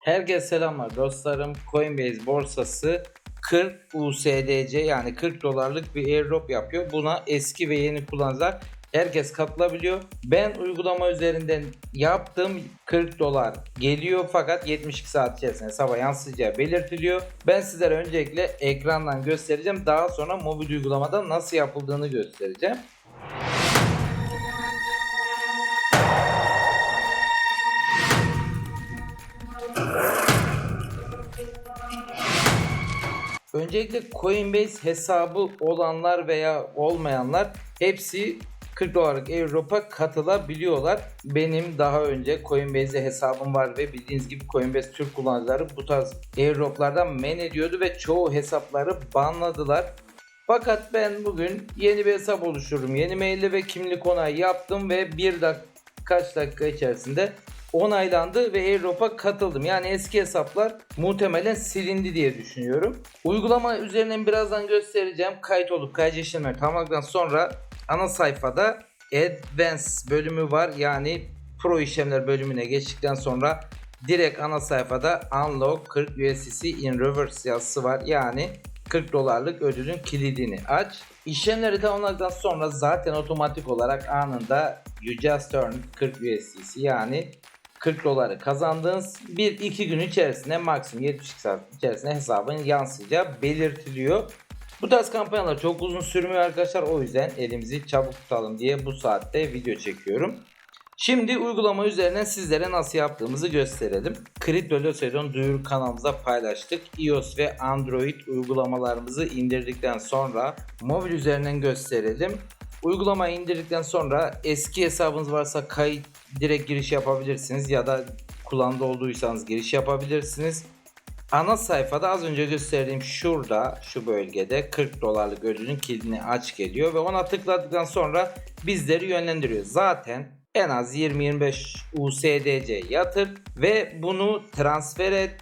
Herkese selamlar dostlarım. Coinbase borsası 40 USDC yani 40 dolarlık bir airdrop yapıyor. Buna eski ve yeni kullanıcılar herkes katılabiliyor. Ben uygulama üzerinden yaptım 40 dolar geliyor fakat 72 saat içerisinde hesaba yansıyacağı belirtiliyor. Ben sizlere öncelikle ekrandan göstereceğim. Daha sonra mobil uygulamada nasıl yapıldığını göstereceğim. Öncelikle Coinbase hesabı olanlar veya olmayanlar hepsi 40 dolarlık airdrop'a katılabiliyorlar. Benim daha önce Coinbase'de hesabım var ve bildiğiniz gibi Coinbase Türk kullanıcıları bu tarz airdrop'lardan men ediyordu ve çoğu hesapları banladılar. Fakat ben bugün yeni bir hesap oluşturdum. Yeni maille ve kimlik onayı yaptım ve bir dak kaç dakika içerisinde onaylandı ve airdrop'a katıldım. Yani eski hesaplar muhtemelen silindi diye düşünüyorum. Uygulama üzerinden birazdan göstereceğim. Kayıt olup kayıt işlemleri tamamladıktan sonra ana sayfada Advanced bölümü var. Yani Pro işlemler bölümüne geçtikten sonra direkt ana sayfada Unlock 40 USDC in reverse yazısı var. Yani 40 dolarlık ödülün kilidini aç. İşlemleri tamamladıktan sonra zaten otomatik olarak anında you just earned 40 USDC yani 40 doları kazandığınız 1-2 gün içerisinde maksimum 72 saat içerisinde hesabın yansıyacağı belirtiliyor. Bu tarz kampanyalar çok uzun sürmüyor arkadaşlar. O yüzden elimizi çabuk tutalım diye bu saatte video çekiyorum. Şimdi uygulama üzerinden sizlere nasıl yaptığımızı gösterelim. Kripto Loseron duyuru kanalımıza paylaştık. iOS ve Android uygulamalarımızı indirdikten sonra mobil üzerinden gösterelim. Uygulamayı indirdikten sonra eski hesabınız varsa kayıt direkt giriş yapabilirsiniz ya da kullandı olduysanız giriş yapabilirsiniz. Ana sayfada az önce gösterdiğim şurada şu bölgede 40 dolarlık ödülün kilidini aç geliyor ve ona tıkladıktan sonra bizleri yönlendiriyor. Zaten en az 20-25 USDC yatır ve bunu transfer et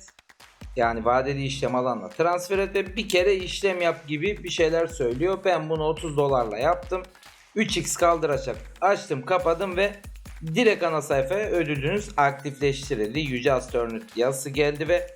yani vadeli işlem alanla transfer et ve bir kere işlem yap gibi bir şeyler söylüyor. Ben bunu 30 dolarla yaptım. 3x kaldıraçak açtım kapadım ve direkt ana sayfaya ödülünüz aktifleştirildi. Yüce Astronot yazısı geldi ve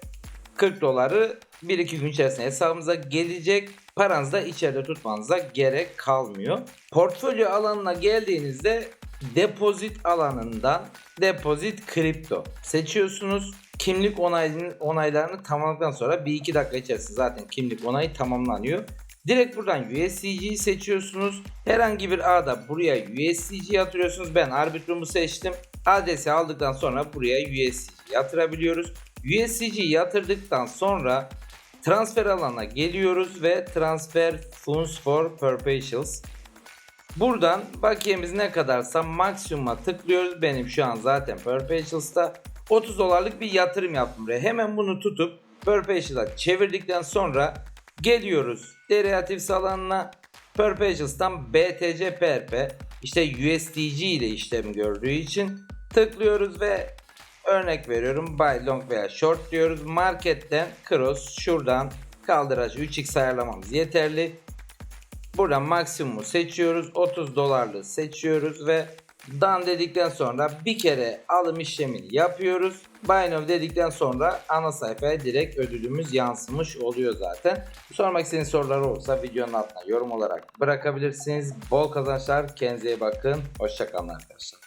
40 doları 1-2 gün içerisinde hesabımıza gelecek. Paranızı da içeride tutmanıza gerek kalmıyor. Portfolyo alanına geldiğinizde depozit alanından depozit kripto seçiyorsunuz. Kimlik onayını, onaylarını tamamladıktan sonra 1-2 dakika içerisinde zaten kimlik onayı tamamlanıyor. Direkt buradan USDC'yi seçiyorsunuz. Herhangi bir ağda buraya USDC yatırıyorsunuz. Ben Arbitrum'u seçtim. Adresi aldıktan sonra buraya USDC yatırabiliyoruz. USDC yatırdıktan sonra transfer alanına geliyoruz ve transfer funds for perpetuals. Buradan bakiyemiz ne kadarsa maksimuma tıklıyoruz. Benim şu an zaten perpetuals'ta 30 dolarlık bir yatırım yaptım buraya. Hemen bunu tutup perpetual'a çevirdikten sonra geliyoruz derivatif alanına perpetuals'tan BTC PRP işte USDC ile işlem gördüğü için tıklıyoruz ve Örnek veriyorum buy long veya short diyoruz. Marketten cross şuradan kaldıracı 3x ayarlamamız yeterli. Buradan maksimumu seçiyoruz. 30 dolarlı seçiyoruz ve done dedikten sonra bir kere alım işlemini yapıyoruz. Buy now dedikten sonra ana sayfaya direkt ödülümüz yansımış oluyor zaten. Sormak istediğiniz sorular olursa videonun altına yorum olarak bırakabilirsiniz. Bol kazançlar. Kendinize iyi bakın. Hoşçakalın arkadaşlar.